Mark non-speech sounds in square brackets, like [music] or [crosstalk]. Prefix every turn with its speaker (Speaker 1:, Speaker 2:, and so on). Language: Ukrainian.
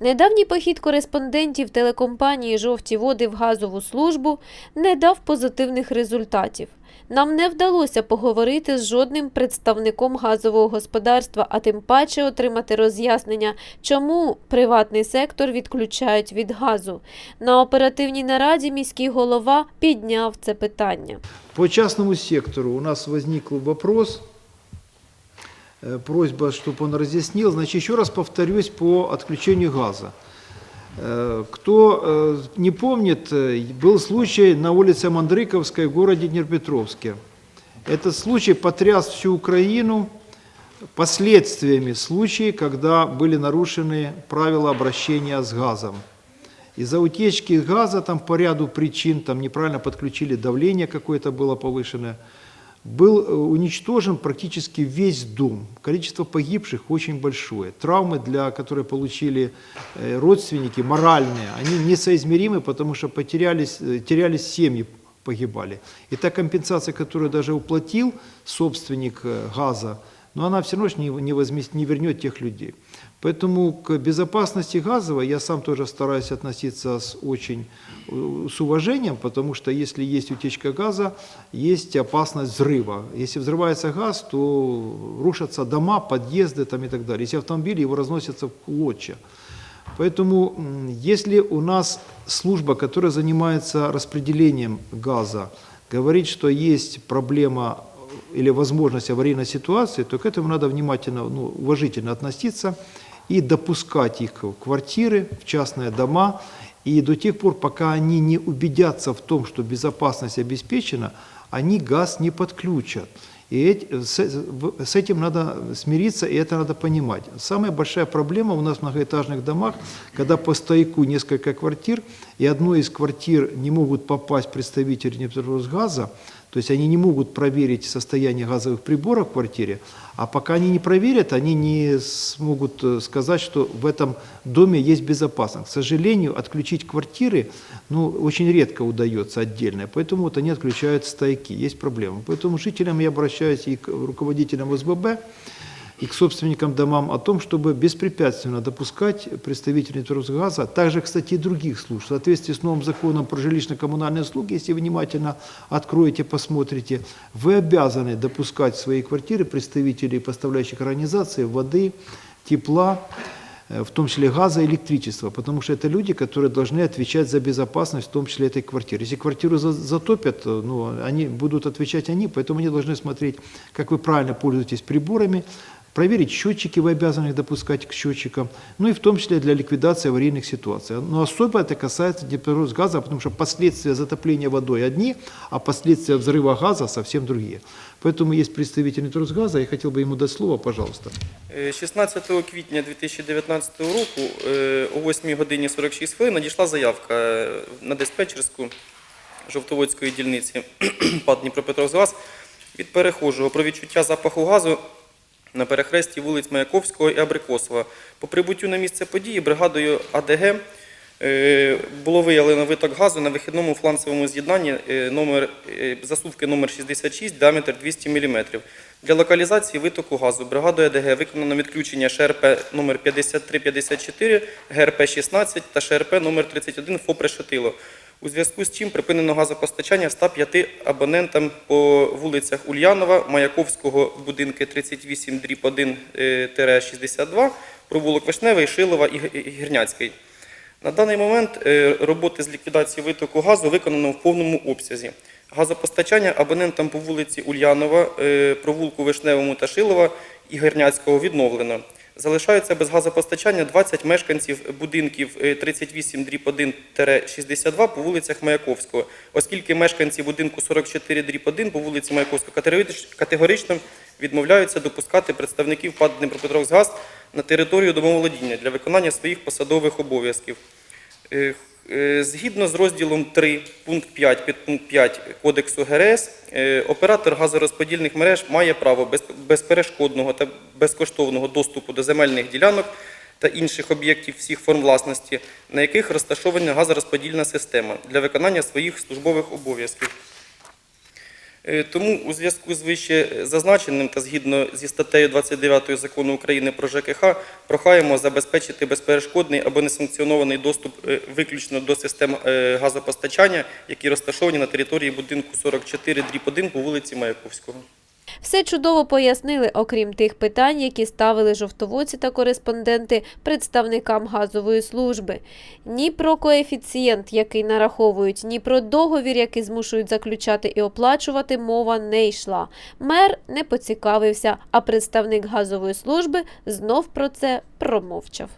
Speaker 1: Недавній похід кореспондентів телекомпанії Жовті води в газову службу не дав позитивних результатів. Нам не вдалося поговорити з жодним представником газового господарства, а тим паче отримати роз'яснення, чому приватний сектор відключають від газу. На оперативній нараді міський голова підняв це питання.
Speaker 2: По частному сектору у нас возник вопрос, просьба, чтобы он разъяснил. Значит, еще раз повторюсь по отключению газа. Э, Кто э, не помнит, э, был случай на улице Мандрыковской в городе Днепропетровске. Этот случай потряс всю Украину последствиями случая, когда были нарушены правила обращения с газом. Из-за утечки газа там по ряду причин, там неправильно подключили давление какое-то было повышенное, был э, уничтожен практически весь дом. Количество погибших очень большое. Травмы, для, которые получили э, родственники, моральные, они несоизмеримы, потому что потерялись, э, терялись семьи, погибали. И та компенсация, которую даже уплатил собственник э, газа, но она все равно не, не, возмест- не вернет тех людей. Поэтому к безопасности газовой я сам тоже стараюсь относиться с очень э, с уважением, потому что если есть утечка газа, есть опасность взрыва. Если взрывается газ, то рушатся дома, подъезды там и так далее. Если автомобиль, его разносятся в клочья. Поэтому, если у нас служба, которая занимается распределением газа, говорит, что есть проблема или возможность аварийной ситуации, то к этому надо внимательно, ну, уважительно относиться и допускать их в квартиры, в частные дома. И до тех пор, пока они не убедятся в том, что безопасность обеспечена, они газ не подключат. И с, этим надо смириться, и это надо понимать. Самая большая проблема у нас в многоэтажных домах, когда по стояку несколько квартир, и одной из квартир не могут попасть представители Днепрогаза, то есть они не могут проверить состояние газовых приборов в квартире, а пока они не проверят, они не смогут э, сказать, что в этом доме есть безопасность. К сожалению, отключить квартиры ну, очень редко удается отдельно, поэтому вот они отключают стояки, есть проблема. Поэтому жителям я обращаюсь и к руководителям ОСББ, и к собственникам домам о том, чтобы беспрепятственно допускать представителей Тросгаза, а также, кстати, и других служб. В соответствии с новым законом про жилищно-коммунальные услуги, если внимательно откроете, посмотрите, вы обязаны допускать в свои квартиры представителей поставляющих организаций воды, тепла, э, в том числе газа электричества, потому что это люди, которые должны отвечать за безопасность, в том числе этой квартиры. Если квартиру за- затопят, э, ну, они будут отвечать они, поэтому они должны смотреть, как вы правильно пользуетесь приборами, проверить счетчики, вы обязаны их допускать к счетчикам, ну и в том числе для ликвидации аварийных ситуаций. Но особо это касается газа, потому что последствия затопления водой одни, а последствия взрыва газа совсем другие. Поэтому есть представитель Тросгаза, я хотел бы ему дать слово, пожалуйста.
Speaker 3: Е, 16 квітня 2019 року е, о 8 годині 46 хвилин надійшла заявка е, на диспетчерську Жовтоводської дільниці [clears throat] ПАД Дніпропетровськгаз від перехожого про відчуття запаху газу на перехресті вулиць Маяковського і Абрикосова. По прибуттю на місце події бригадою АДГ е, було виявлено виток газу на вихідному фланцевому з'єднанні е, номер, е, засувки номер 66, діаметр 200 мм. Для локалізації витоку газу бригадою АДГ виконано відключення ШРП номер 5354, ГРП 16 та ШРП номер 31 ФОП «Решетило». У зв'язку з чим припинено газопостачання 105 абонентам по вулицях Ульянова, Маяковського, будинки 38, дріб 1, е, тире 62, провулок Вишневий, Шилова і Гірняцький. На даний момент е, роботи з ліквідації витоку газу виконано в повному обсязі. Газопостачання абонентам по вулиці Ульянова, е, провулку Вишневому та Шилова і Гірняцького відновлено. Залишаються без газопостачання 20 мешканців будинків е, 38 дріб 1 62 по вулицях Маяковського, оскільки мешканці будинку 44 дріб 1 по вулиці Маяковського категорично відмовляються допускати представників ПАД Дніпропетровськгаз на територію домоволодіння для виконання своїх посадових обов'язків. Е, Згідно з розділом 3, пункт 5, підпункт 5 Кодексу ГРС, е, оператор газорозподільних мереж має право без- безперешкодного та безкоштовного доступу до земельних ділянок та інших об'єктів всіх форм власності, на яких розташована газорозподільна система для виконання своїх службових обов'язків. Е, Тому у зв'язку з вище зазначеним та згідно зі статтею 29 закону України про ЖКХ прохаємо забезпечити безперешкодний або несанкціонований доступ е, виключно до систем е, газопостачання, які розташовані на території будинку 44 дріб 1 по вулиці Маяковського.
Speaker 1: Все чудово пояснили, окрім тих питань, які ставили жовтоводці та кореспонденти представникам газової служби. Ні про коефіцієнт, який нараховують, ні про договір, який змушують заключати і оплачувати, мова не йшла. Мер не поцікавився, а представник газової служби знов про це промовчав.